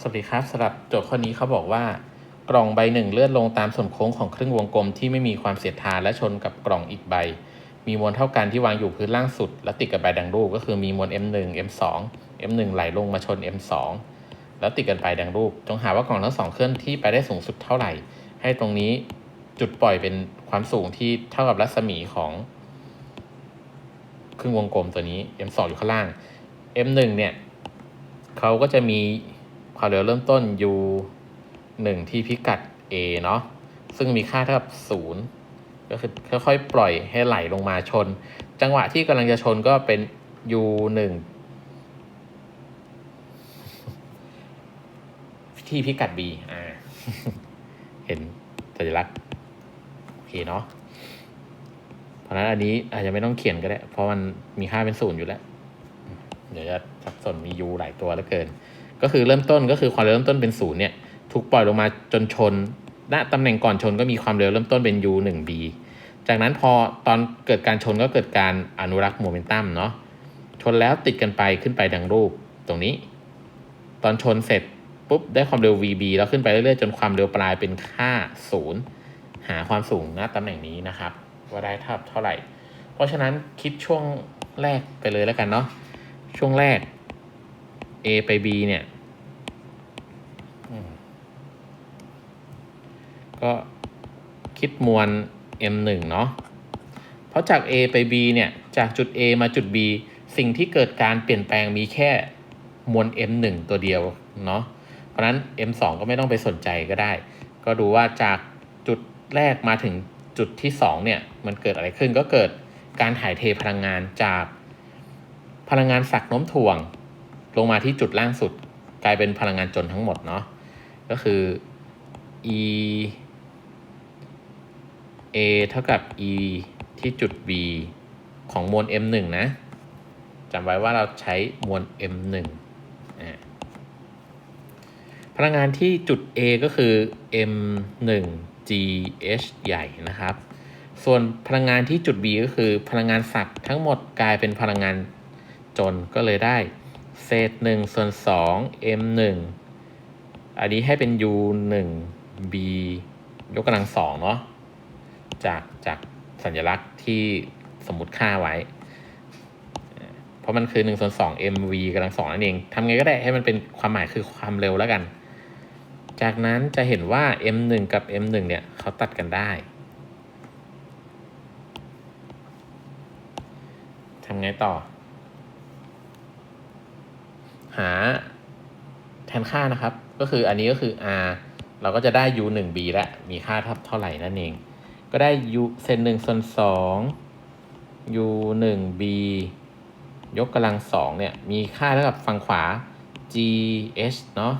สวัสดีครับสำหรับโจทย์ข้อนี้เขาบอกว่า กล่องใบหนึ่งเลื่อนลงตามส่วนโค้งของครึ่งวงกลมที่ไม่มีความเสียดทานและชนกับกล่องอีกใบ มีมวลเท่ากันที่วางอยู่พื้นล่างสุด และติดกับใบดังรูปก็คือมีมวล m1 m2 m1 ไหลลงมาชน m2 แล้วติดกันไปดังรูป จงหาว่ากล่องทั้งสองเคลื่อนที่ไปได้สูงสุดเท่าไหร่ ให้ตรงนี้จุดปล่อยเป็นความสูงที่เท่ากับรัศมีของ ครึ่งวงกลมตัวนี้ m2 อยู่ข้างล่าง m1 เนี่ยเขาก็จะมี ความเร็วเริ่มต้น u 1 ที่พิกัด a เนาะซึ่งมีค่าเท่ากับ 0 ก็คือค่อยๆ ปล่อยให้ไหลลงมาชน จังหวะที่กำลังจะชนก็เป็น u 1ที่พิกัด b อ่าเห็นสัญลักษณ์โอเคเนาะเพราะฉะนั้นอันนี้อาจจะไม่ต้องเขียนก็ได้ เพราะมันมีค่าเป็นศูนย์อยู่แล้ว เดี๋ยวจะสับสนมี u หลายตัวแล้วเกิน ก็คือเริ่มต้นก็คือความเร็วเริ่มต้นเป็นศูนย์เนี่ยถูกปล่อยลงมาจนชนณตำแหน่งก่อนชนก็มีความเร็วเริ่มต้นเป็น u 1 b จากนั้นพอตอนเกิดการชนก็เกิดการอนุรักษ์โมเมนตัมเนาะชนแล้วติดกันไปขึ้นไปดังรูปตรงนี้ ตอนชนเสร็จปุ๊บได้ความเร็ว vb แล้วขึ้นไปเรื่อยๆ จนความเร็วปลายเป็นค่า 0 หาความสูงณตำแหน่งนี้นะครับ ว่าได้เท่าเท่าไหร่ เพราะฉะนั้นคิดช่วงแรกไปเลยแล้วกันเนาะช่วงแรก a ไป b เนี่ยอืมก็คิดมวล m 1 เนาะ เพราะจาก a ไป b เนี่ย จากจุด a มาจุด b สิ่งที่เกิดการเปลี่ยนแปลงมีแค่มวล m 1 ตัวเดียวเนาะ เพราะฉะนั้น m 2 ก็ไม่ต้องไปสนใจก็ได้ ก็ดูว่าจากจุดแรกมาถึงจุดที่ 2 เนี่ย มันเกิดอะไรขึ้นก็เกิดการถ่ายเทพลังงานจากพลังงานฝักโน้มถ่วง ลงมาที่จุดล่างสุดกลายเป็นพลังงานจนทั้งหมดเนาะก็คือ e a เท่ากับ e ที่จุด b ของมวล m 1นะจำไว้ว่าเราใช้มวล m 1อ่าพลังงานที่จุด A ก็คือ m 1 g h ใหญ่นะครับ ส่วนพลังงานที่จุด B ก็คือพลังงานฝักทั้งหมดกลายเป็นพลังงานจนก็เลยได้ เศษ1ส่วน2 m 1อันนี้ให้เป็น u 1 b ยกกำลังสองเนาะจากจากสัญลักษณ์ที่สมมติค่าไว้ เพราะมันคือ1ส่วน2 mv กำลังสองนั่นเองทำไงก็ได้ให้มันเป็นความหมายคือความเร็วแล้วกัน จากนั้นจะเห็นว่า m1 กับ m1 เนี่ยเขาตัดกันได้ทำไงต่อ หาแทนค่านะครับ ก็คืออันนี้ก็คือ r เราก็จะได้ u 1 b แล้วมีค่าเท่าเท่าไหร่นั่นเอง ก็ได้ u เซนหนึ่งส่วนสอง u 1 b ยกกำลังสองเนี่ย มีค่าเท่ากับฝั่งขวา g h เนาะ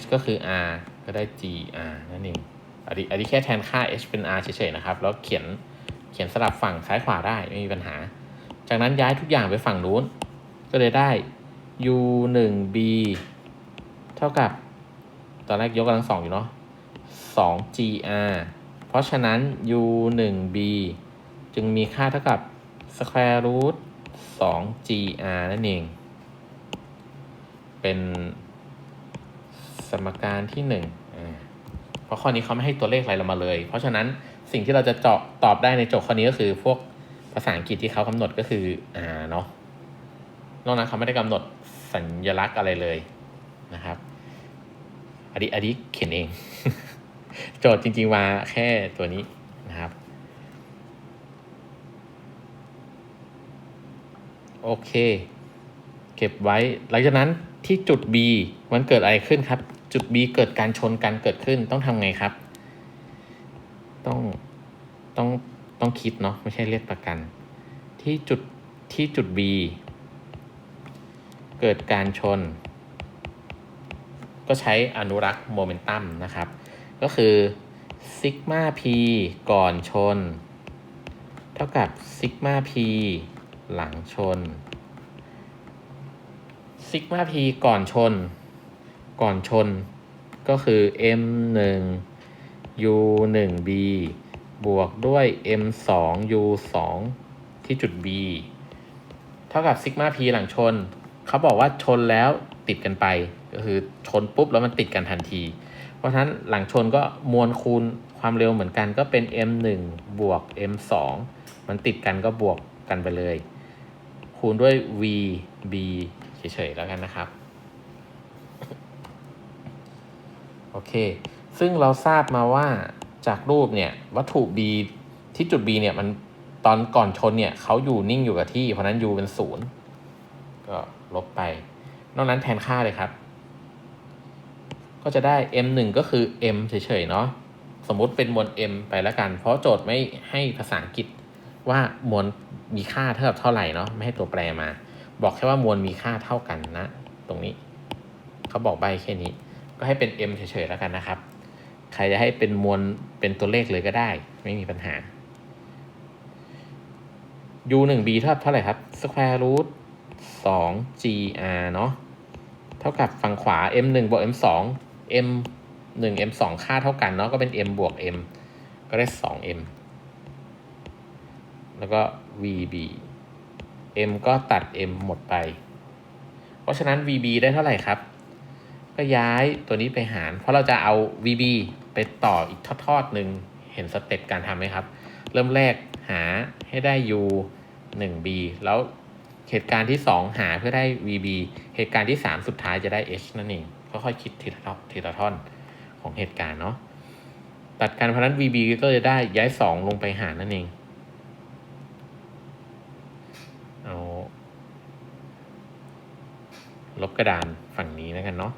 h ก็คือ r ก็ได้ g r นั่นเองอันนี้อันนี้แค่แทนค่า h เป็น r เฉยๆนะครับ แล้วเขียนเขียนสลับฝั่งซ้ายขวาได้ไม่มีปัญหา จากนั้นย้ายทุกอย่างไปฝั่งนู้น ก็เลยได้ u 1 b เท่ากับ ตอนแรกยกกำลังสองอยู่เนาะ2 gr เพราะฉะนั้น u 1 b จึงมีค่าเท่ากับ square root 2 gr นั่นเอง เป็นสมการที่หนึ่งอ่าเพราะข้อนี้เขาไม่ให้ตัวเลขอะไรเรามาเลย เพราะฉะนั้นสิ่งที่เราจะเจาะตอบได้ในโจทย์ข้อนี้ก็คือพวกภาษาอังกฤษที่เขากำหนดก็คือ r เนาะ นอกนั้นเขาไม่ได้กำหนดสัญลักษณ์อะไรเลยนะครับ อันนี้อันนี้เขียนเอง โจทย์จริงๆมาแค่ตัวนี้นะครับ โอเค เก็บไว้ หลังจากนั้นที่จุด B มันเกิดอะไรขึ้นครับ จุด B เกิดการชนกันเกิดขึ้นต้องทำไงครับ ต้องต้องต้องคิดเนาะไม่ใช่เรียกประกัน ที่จุดที่จุด B เกิดการชน ก็ใช้อนุรักษ์โมเมนตัมนะครับ ก็คือซิกมาพีก่อนชน เท่ากับซิกมาพีหลังชนซิกมาพีก่อนชน ก่อนชน ก็คือ m 1 u 1 b บวกด้วย m 2 u 2ที่จุด b เท่ากับซิกมาพีหลังชน เขาบอกว่าชนแล้วติดกันไป ก็คือชนปุ๊บแล้วมันติดกันทันที เพราะฉะนั้นหลังชนก็มวลคูณความเร็วเหมือนกันก็เป็น m 1 บวก m 2 มันติดกันก็บวกกันไปเลย คูณด้วย v b เฉยๆแล้วกันนะครับ โอเค ซึ่งเราทราบมาว่าจากรูปเนี่ยวัตถุ b ที่จุด b เนี่ยมันตอนก่อนชนเนี่ยเขาอยู่นิ่งอยู่กับที่ เพราะนั้น u เป็นศูนย์ก็ ลบไป นอกนั้นแทนค่าเลยครับ ก็จะได้ m 1ก็คือ m เฉยๆเนาะ สมมุติเป็นมวล m ไปแล้วกัน เพราะโจทย์ไม่ให้ภาษาอังกฤษว่ามวลมีค่าเท่ากับเท่าไหร่เนาะ ไม่ให้ตัวแปรมา บอกแค่ว่ามวลมีค่าเท่ากันนะ ตรงนี้ เขาบอกใบแค่นี้ ก็ให้เป็น m เฉยๆแล้วกันนะครับ ใครจะให้เป็นมวลเป็นตัวเลขเลยก็ได้ ไม่มีปัญหา u 1 b เท่าเท่าไหร่ครับ square root 2 gr เนาะเท่ากับฝั่งขวา m 1บวก m 2 m 1 m 2ค่าเท่ากันเนาะก็เป็น m บวก m ก็ได้ 2m แล้วก็ vb m ก็ตัด m หมดไป เพราะฉะนั้น vb ได้เท่าไหร่ครับ ก็ย้ายตัวนี้ไปหาร เพราะเราจะเอา vb ไปต่ออีกทอดๆหนึ่งเห็นสเต็ปการทำไหมครับ เริ่มแรกหาให้ได้ u 1 b แล้ว เหตุการณ์ที่ 2 หาเพื่อได้ vb เหตุการณ์ที่ 3 สุดท้ายจะได้ h นั่นเองค่อยๆคิดทีละทีละท่อนของเหตุการณ์เนาะตัดกันเพนัน vb ก็จะได้ย้าย 2 ลงไปหารนั่นเองเอาลบกระดานฝั่งนี้แล้วกันเนาะ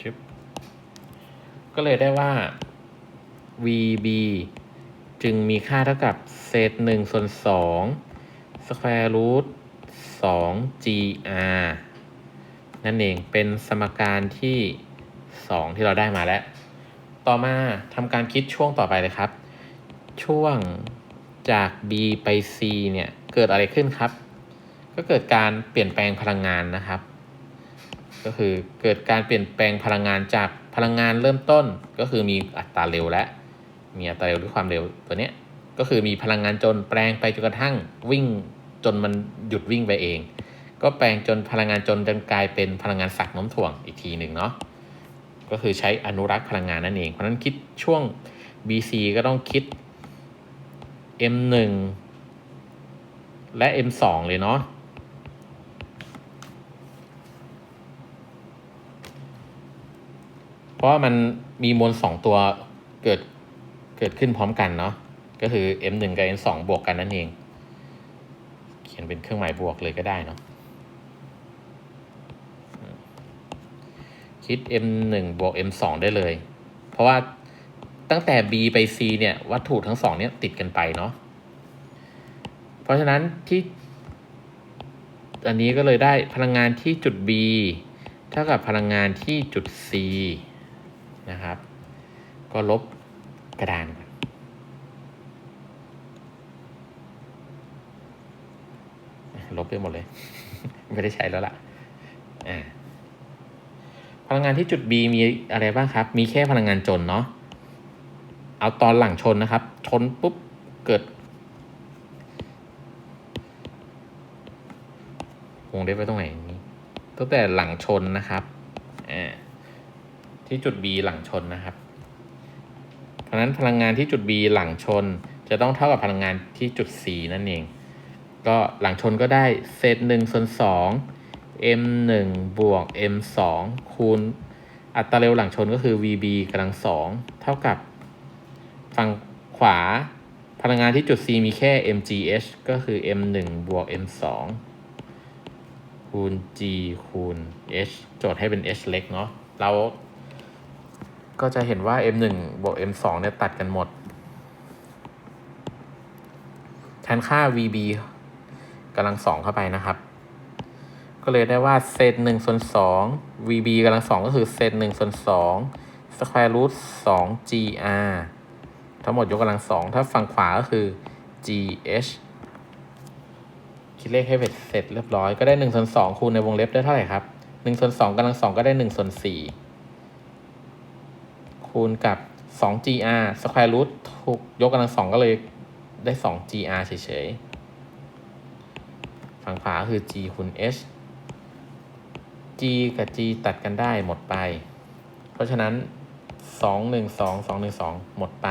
ชึบก็เลยได้ว่า vb จึงมีค่าเท่ากับเศษหนึ่งส่วนสอง square root สอง gr นั่นเองเป็นสมการที่สองที่เราได้มาแล้ว ต่อมาทำการคิดช่วงต่อไปเลยครับ ช่วงจาก b ไป c เนี่ย เกิดอะไรขึ้นครับ ก็เกิดการเปลี่ยนแปลงพลังงานนะครับ ก็คือเกิดการเปลี่ยนแปลงพลังงานจากพลังงานเริ่มต้นก็คือมีอัตราเร็วและ มีอัตราเร็วด้วยความเร็วตัวเนี้ยก็คือมีพลังงานจนแปลงไปจนกระทั่งวิ่งจนมันหยุดวิ่งไปเอง ก็แปลงจนพลังงานจนจนกลายเป็นพลังงานสักน้มถ่วงอีกทีหนึ่งเนาะก็คือใช้อนุรักษ์พลังงานนั่นเอง เพราะนั้นคิดช่วง BC ก็ต้องคิด M1 และ M2 เลยเนาะเพราะว่ามันมีมวลสองตัวเกิด เกิดขึ้นพร้อมกันเนาะก็คือ M1 กับ M2 บวกกันนั่นเอง เขียนเป็นเครื่องหมายบวกเลยก็ได้เนาะคิด M1 บวก M2 ได้เลย เพราะว่าตั้งแต่ B ไป C เนี่ยวัตถุทั้งสองเนี่ยติดกันไปเนาะเพราะฉะนั้นที่ อันนี้ก็เลยได้พลังงานที่จุด B เท่ากับพลังงานที่จุด C นะครับ ก็ลบ กระดานลบไปหมดเลย ไม่ได้ใช้แล้วล่ะอ่าพลังงานที่จุด B มีอะไรบ้างครับ มีแค่พลังงานจนเนาะเอาตอนหลังชนนะครับ ชนปุ๊บเกิดวงเล็บไว้ตรงไหนนี้ตั้งแต่หลังชนนะครับที่จุด B หลังชนนะครับ ราะนั้นพลังงานที่จุด B หลังชน จะต้องเท่ากับพลังงานที่จุด C นั่นเอง ก็หลังชนก็ได้เศษหนึ่งส่วนสอง m 1บวก m 2คูณอัตราเร็วหลังชนก็คือ vb กำลังสองเท่ากับฝั่งขวาพลังงานที่จุด c มีแค่ mgh ก็คือ m 1บวก m 2คูณ g คูณ h โจทย์ให้เป็น h เล็กเนาะเรา ก็จะเห็นว่า m 1บวก m 2เนี่ยตัดกันหมด แทนค่า vb กำลังสองเข้าไปนะครับ ก็เลยได้ว่าเศษหนึ่งส่วนสอง vb กำลังสองก็คือเศษหนึ่งส่วนสอง square root สอง gr ทั้งหมดยกกำลังสอง ถ้าฝั่งขวาก็คือ gh คิดเลขให้เสร็จเรียบร้อย ก็ได้หนึ่งส่วนสองคูณในวงเล็บได้เท่าไหร่ครับหนึ่งส่วนสองกำลังสองก็ได้หนึ่งส่วนสี่ คูณกับสอง gr square root ถูกยกกำลังสองก็เลยได้สอง gr เฉยๆ ฝั่งขวาคือ g คูณ h g กับ g ตัดกันได้หมดไป เพราะฉะนั้น 2 1 2 2 1 2 หมดไป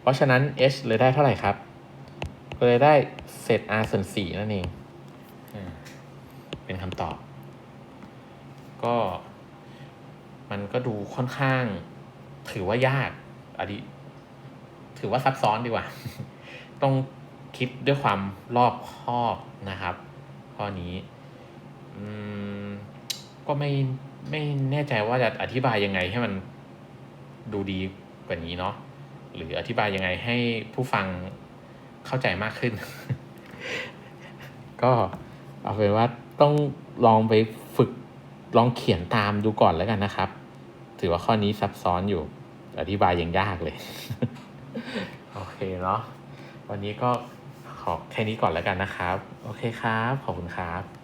เพราะฉะนั้น h เลยได้เท่าไหร่ครับ เลยได้เศษ r ส่วน 4 นั่นเอง เป็นคำตอบ ก็มันก็ดูค่อนข้าง ถือว่ายากอันนี้ถือว่าซับซ้อนดีกว่า ต้องคิดด้วยความรอบคอบนะครับ ข้อนี้ก็ไม่ไม่แน่ใจว่าจะอธิบายยังไงให้มันดูดีกว่านี้เนาะหรืออธิบายยังไงให้ผู้ฟังเข้าใจมากขึ้น ก็เอาเป็นว่าต้องลองไปฝึกลองเขียนตามดูก่อนแล้วกันนะครับ ถือว่าข้อนี้ซับซ้อนอยู่ อธิบายยังยากเลย โอเคเนาะวันนี้ก็ขอแค่นี้ก่อนแล้วกันนะครับ โอเคครับ ขอบคุณครับ